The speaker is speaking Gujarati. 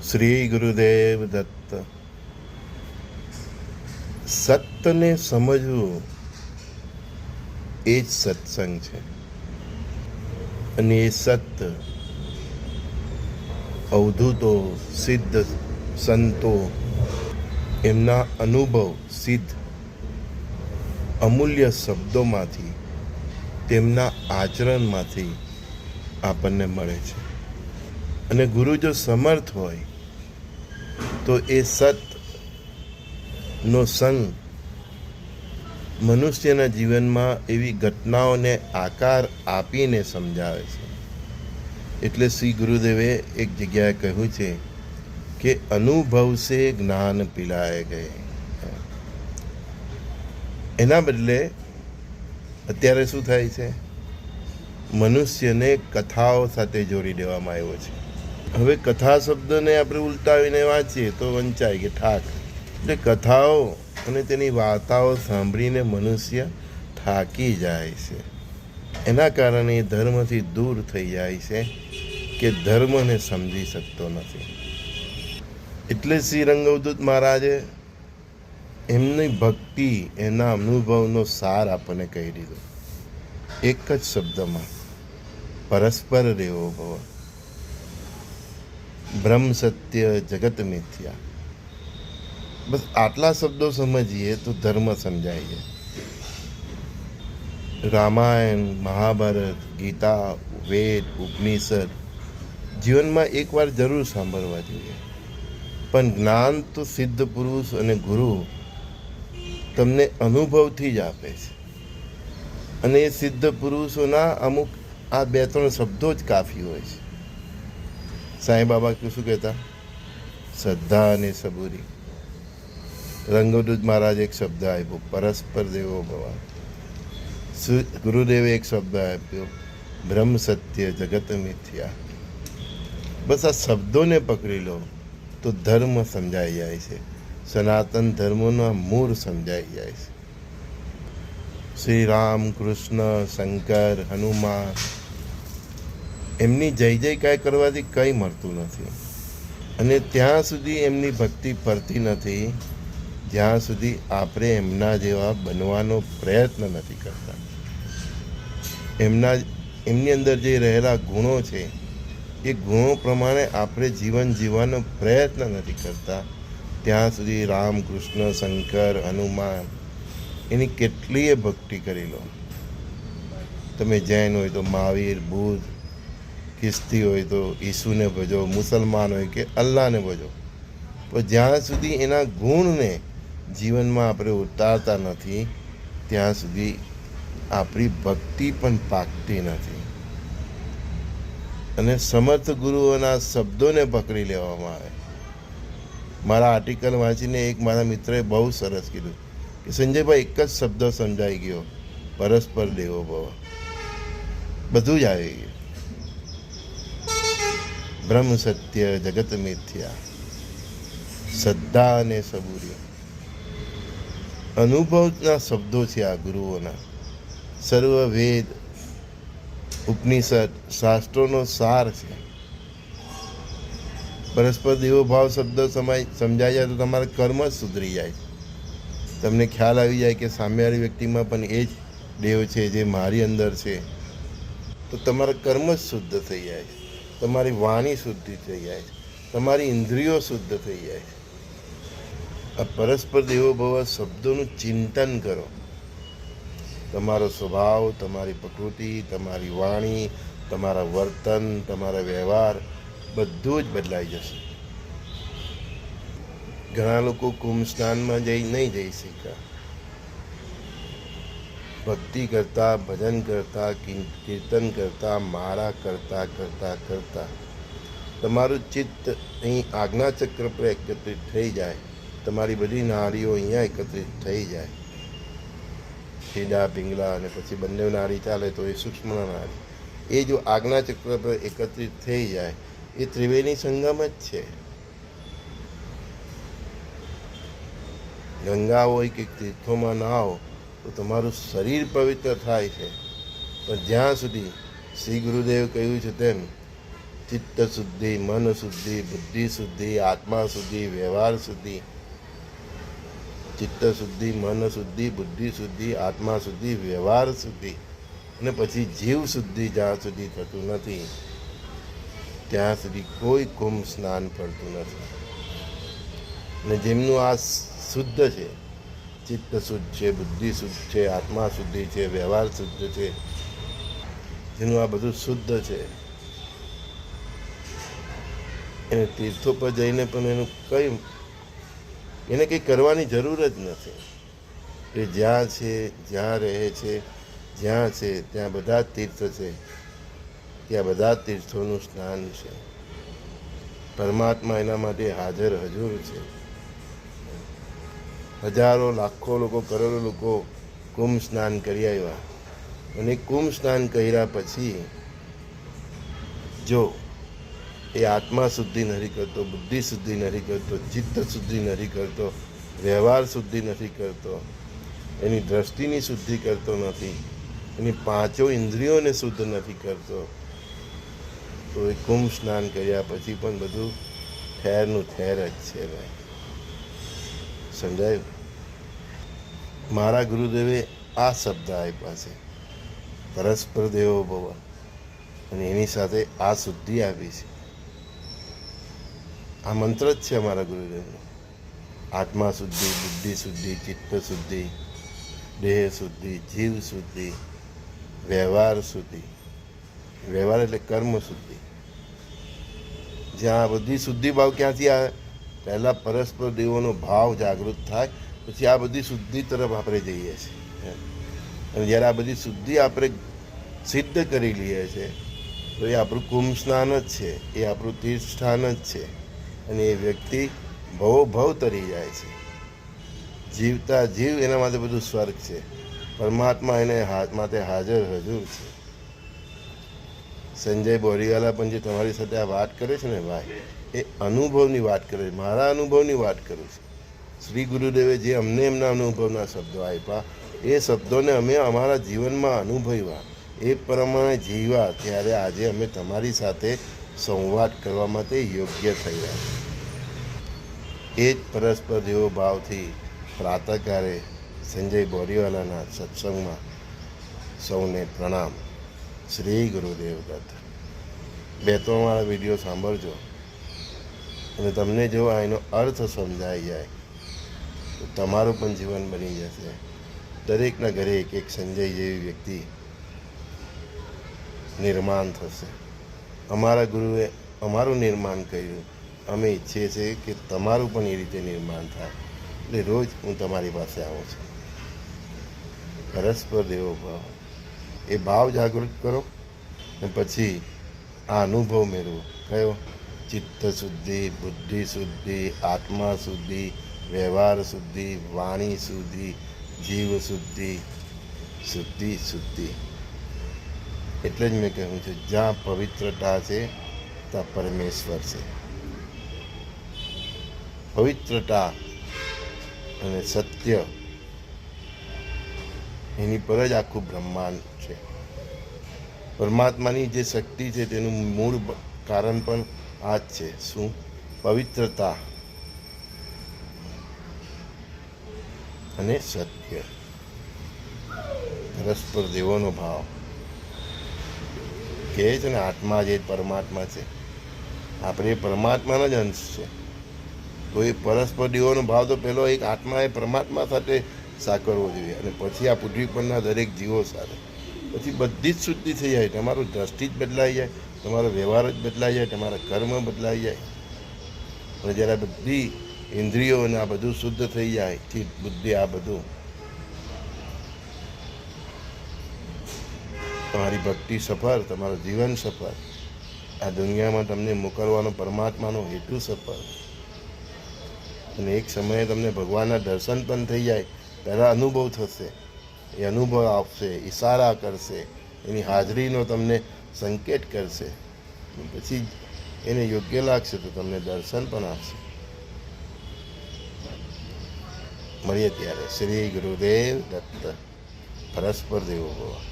શ્રી ગુરુદેવ દત્ત સત્યને સમજવું એ જ સત્સંગ છે અને એ સત્ય અવધૂતો સિદ્ધ સંતો એમના અનુભવ સિદ્ધ અમૂલ્ય શબ્દોમાંથી તેમના આચરણમાંથી આપણને મળે છે અને ગુરુ જો સમર્થ હોય તો એ સત નો સંગ મનુષ્યના જીવનમાં એવી ઘટનાઓને આકાર આપીને સમજાવે છે એટલે શ્રી ગુરુદેવે એક જગ્યાએ કહ્યું છે કે અનુભવ સે જ્ઞાન પિલાય ગયે એના બદલે અત્યારે શું થાય છે મનુષ્યને કથાઓ સાથે જોડી દેવામાં આવ્યો છે હવે કથા શબ્દને આપણે ઉલટાવીને વાંચીએ તો વંચાય કે ઠાક. એટલે કથાઓ અને તેની વાર્તાઓ સાંભળીને મનુષ્ય થાકી જાય છે. એના કારણે ધર્મથી દૂર થઈ જાય છે કે ધર્મને સમજી શકતો નથી. એટલે શ્રી રંગવદૂત મહારાજે એમની ભક્તિ, એના અનુભવનો સાર આપણને કહી દીધો. એક જ શબ્દમાં, પરસ્પર રહેવો ભવ. બ્રહ્મ સત્ય જગત મિથ્યા. બસ આટલા શબ્દો સમજીએ તો ધર્મ સમજાય રામાયણ, મહાભારત, ગીતા, વેદ, ઉપનિષદ જીવનમાં એકવાર જરૂર સાંભળવા જોઈએ. પણ જ્ઞાન તો સિદ્ધ પુરુષ અને ગુરુ તમને અનુભવથી જ આપે છે. અને એ સિદ્ધ પુરુષોના અમુક આ બે ત્રણ શબ્દો જ કાફી હોય છે. સાંઈ બાબા શું કહેતા? શ્રદ્ધા અને સબૂરી. રંગદૂત મહારાજ એક શબ્દ આપ્યો, પરસ્પર દેવો ભવા ગુરુદેવે એક શબ્દ આપ્યો, બ્રહ્મ સત્ય જગત મિથ્યા. બસ આ શબ્દોને પકડી લો, તો ધર્મ સમજાઈ જાય છે. સનાતન ધર્મોના મૂળ સમજાઈ જાય છે. શ્રી રામ કૃષ્ણ, શંકર, હનુમાન એમની જય જયકાર કરવાથી કંઈ મળતું નથી. અને ત્યાં સુધી એમની ભક્તિ ફરતી નથી. જ્યાં સુધી આપણે એમના જેવા બનવાનો પ્રયત્ન નથી કરતા. એમના એમની અંદર જે રહેલા ગુણો છે, એ ગુણો પ્રમાણે આપણે જીવન જીવવાનો પ્રયત્ન નથી કરતા. ત્યાં સુધી રામ, કૃષ્ણ, શંકર, હનુમાન, એની કેટલીય ભક્તિ કરી લો. તમે જૈન હોય તો મહાવીર, બુદ્ધ ખ્રિસ્તી હોય તો ઈસુને ભજો, મુસલમાન હોય કે અલ્લાહને ભજો. પણ જ્યાં સુધી એના ગુણને જીવનમાં આપણે ઉતારતા નથી, ત્યાં સુધી આપણી ભક્તિ પણ પાકતી નથી. અને સમર્થ ગુરુઓના શબ્દોને પકડી લેવામાં આવે. મારા આર્ટિકલ વાંચીને એક મારા મિત્રએ બહુ સરસ કીધું કે, સંજયભાઈ, એક જ શબ્દ સમજાઈ ગયો, પરસ્પર દેવો ભવ. બધું જ આવી ગયું. બ્રહ્મ સત્ય જગત મિથ્યા. શ્રદ્ધા અને સબૂરી. અનુભવના શબ્દો છે આ ગુરુઓના. સર્વ વેદ, ઉપનિષદ, શાસ્ત્રોનો સાર છે. પરસ્પર દેવો ભાવ શબ્દ સમાય સમજાઈ જાય તો તમારા કર્મ જ સુધરી જાય. તમને ખ્યાલ આવી જાય કે સામેવાળી વ્યક્તિમાં પણ એ જ દેવ છે જે મારી અંદર છે. તો તમારા કર્મ જ શુદ્ધ થઈ જાય તમારી વાણી શુદ્ધ થઈ જાય તમારી ઇન્દ્રિયો શુદ્ધ થઈ જાય આ પરસ્પર દેવો ભવ શબ્દોનું ચિંતન કરો. તમારો સ્વભાવ, તમારી પ્રકૃતિ, તમારી વાણી, તમારા વર્તન, તમારા વ્યવહાર બધું જ બદલાઈ જશે. ઘણા લોકો કુંભ સ્નાનમાં જઈ નહીં જઈ શક્યા. ભક્તિ કરતા, ભજન કરતા કીર્તન કરતા, માળા કરતા કરતા કરતા. તમારું ચિત્ત અહીં આજ્ઞાચક્ર પર એકત્રિત થઈ જાય. તમારી બધી નારીઓ અહીંયા એકત્રિત થઈ જાય. ટીડા પિંગલા અને પછી બંને નારી ચાલે તો એ સૂક્ષ્મ નારી. એ જો આજ્ઞાચક્ર પર એકત્રિત થઈ જાય, એ ત્રિવેણી સંગમ જ છે. ગંગા હોય કે તીર્થોમાં નાહો તો તમારું શરીર પવિત્ર થાય છે. પણ જ્યાં સુધી શ્રી ગુરુદેવ કહ્યું છે તેમ, ચિત્ત શુદ્ધિ, મન શુદ્ધિ, બુદ્ધિ શુદ્ધિ, આત્મા શુદ્ધિ, વ્યવહાર શુદ્ધિ, ચિત્ત શુદ્ધિ, મન શુદ્ધિ, બુદ્ધિ શુદ્ધિ, આત્મા શુદ્ધિ, વ્યવહાર શુદ્ધિ અને પછી જીવ શુદ્ધિ જ્યાં સુધી થતું નથી, ત્યાં સુધી કોઈ કુંભ સ્નાન પડતું નથી. અને જેમનું આ શુદ્ધ છે ચિત્ત શુદ્ધ છે, બુદ્ધિ શુદ્ધ છે, આત્મા શુદ્ધિ છે, વ્યવહાર શુદ્ધ છે, જેનું આ બધું શુદ્ધ છે. એને તીર્થો પર જઈને પણ એનું કંઈ એને કંઈ કરવાની જરૂર જ નથી. એ જ્યાં છે, જ્યાં રહે છે, જ્યાં છે, ત્યાં બધા તીર્થ છે. ત્યાં બધા તીર્થોનું સ્નાન છે. પરમાત્મા એના માટે હાજર હજુર છે. હજારો, લાખો લોકો, કરોડો લોકો કુંભ સ્નાન કરી આવ્યા. અને કુંભ સ્નાન કર્યા પછી જો એ આત્મા શુદ્ધિ નથી કરતો, બુદ્ધિ શુદ્ધિ નથી કરતો, ચિત્ત શુદ્ધિ નથી કરતો, વ્યવહાર શુદ્ધિ નથી કરતો, એની દ્રષ્ટિની શુદ્ધિ કરતો નથી, એની પાંચો ઇન્દ્રિયોને શુદ્ધ નથી કરતો, તો એ કુંભ સ્નાન કર્યા પછી પણ બધું ઠેરનું ઠેર જ છે ભાઈ. સમજાયું. મારા ગુરુદેવે આ શબ્દ આપ્યા છે. પરસ્પર દેવો ભવ. અને એની સાથે આ શુદ્ધિ આપી છે. આ મંત્ર જ છે અમારા ગુરુદેવનો. આત્મા શુદ્ધિ, બુદ્ધિ શુદ્ધિ, ચિત્ત શુદ્ધિ, દેહ શુદ્ધિ, જીવ શુદ્ધિ, વ્યવહાર શુદ્ધિ. વ્યવહાર એટલે કર્મ શુદ્ધિ. જ્યાં બધી શુદ્ધિ ભાવ ક્યાંથી આવે? પહેલાં પરસ્પર દેવોનો ભાવ જાગૃત થાય, પછી આ બધી શુદ્ધિ તરફ આપણે જઈએ છીએ. અને જ્યારે આ બધી શુદ્ધિ આપણે સિદ્ધ કરી લઈએ છીએ, તો એ આપણું કુંભ સ્નાન જ છે, એ આપણું તીર્થ સ્થાન જ છે. અને એ વ્યક્તિ ભવો ભવ તરી જાય છે. જીવતા જીવ એના માટે બધું સ્વર્ગ છે. પરમાત્મા એને માટે હાજર હજુર છે. સંજય બોરીવાલા પણ જે તમારી સાથે આ વાત કરે છે ને ભાઈ, એ અનુભવની વાત કરે છે, મારા અનુભવની વાત કરું છું. શ્રી ગુરુદેવે જે અમને એમના અનુભવના શબ્દો આપ્યા એ શબ્દોને અમે અમારા જીવનમાં અનુભવ્યા. એ પ્રમાણે જીવ્યા, ત્યારે આજે અમે તમારી સાથે સંવાદ કરવા માટે યોગ્ય રહ્યા એ જ પરસ્પર જેવો ભાવથી પ્રાતકારે સંજય બોરીવાલાના સત્સંગમાં સૌને પ્રણામ. શ્રી ગુરુદેવ દત્ત. બે ત્રણ મારા વીડિયો સાંભળજો. અને તમને જો આ એનો અર્થ સમજાઈ જાય, તો તમારું પણ જીવન બની જશે. દરેકના ઘરે એક એક સંજય જેવી વ્યક્તિ નિર્માણ થશે. અમારા ગુરુએ અમારું નિર્માણ કર્યું. અમે ઈચ્છીએ છીએ કે તમારું પણ એ રીતે નિર્માણ થાય. એટલે રોજ હું તમારી પાસે આવું છું. પરસ્પર દેવો ભાવ. એ ભાવ જાગૃત કરો ને પછી આ અનુભવ મેળવો. કયો? ચિત્ત શુદ્ધિ, બુદ્ધિ શુદ્ધિ, આત્મા શુદ્ધિ, વ્યવહાર શુદ્ધિ, વાણી શુદ્ધિ, જીવ શુદ્ધિ શુદ્ધિ શુદ્ધિ. એટલે જ મેં કહ્યું છે, જ્યાં પવિત્રતા છે, ત્યાં પરમેશ્વર છે. પવિત્રતા અને સત્ય એની પર જ આખું બ્રહ્માંડ પરમાત્માની જે શક્તિ છે તેનું મૂળ કારણ પણ આ જ છે. શું? પવિત્રતા. અને સત્ય. પરસ્પર દેવોનો ભાવ. કહે છે ને, આત્મા જે પરમાત્મા છે. આપણે પરમાત્માનો જ અંશ છે. તો એ પરસ્પર દેવોનો ભાવ તો પેલો એક આત્મા એ પરમાત્મા સાથે સાકરવો જોઈએ. અને પછી આ પૃથ્વી પરના દરેક જીવો સાથે. પછી બધી જ શુદ્ધિ થઈ જાય. તમારું દ્રષ્ટિ જ બદલાઈ જાય, તમારો વ્યવહાર જ બદલાઈ જાય, તમારા કર્મ બદલાઈ જાય. અને જ્યારે બધી ઇન્દ્રિયો અને આ બધું શુદ્ધ થઈ જાય ચિત્ત બુદ્ધિ આ બધું. તમારી ભક્તિ સફળ, તમારું જીવન સફળ. આ દુનિયામાં તમને મોકલવાનો પરમાત્માનો હેતુ સફળ. અને એક સમયે તમને ભગવાનના દર્શન પણ થઈ જાય. પહેલાં અનુભવ થશે. એ અનુભવ આપશે, ઈશારા કરશે, એની હાજરીનો તમને સંકેત કરશે. પછી એને યોગ્ય લાગશે તો તમને દર્શન પણ આપશે. મળીએ ત્યારે. શ્રી ગુરુદેવ દત્ત, પરસ્પર દેવો ભવા.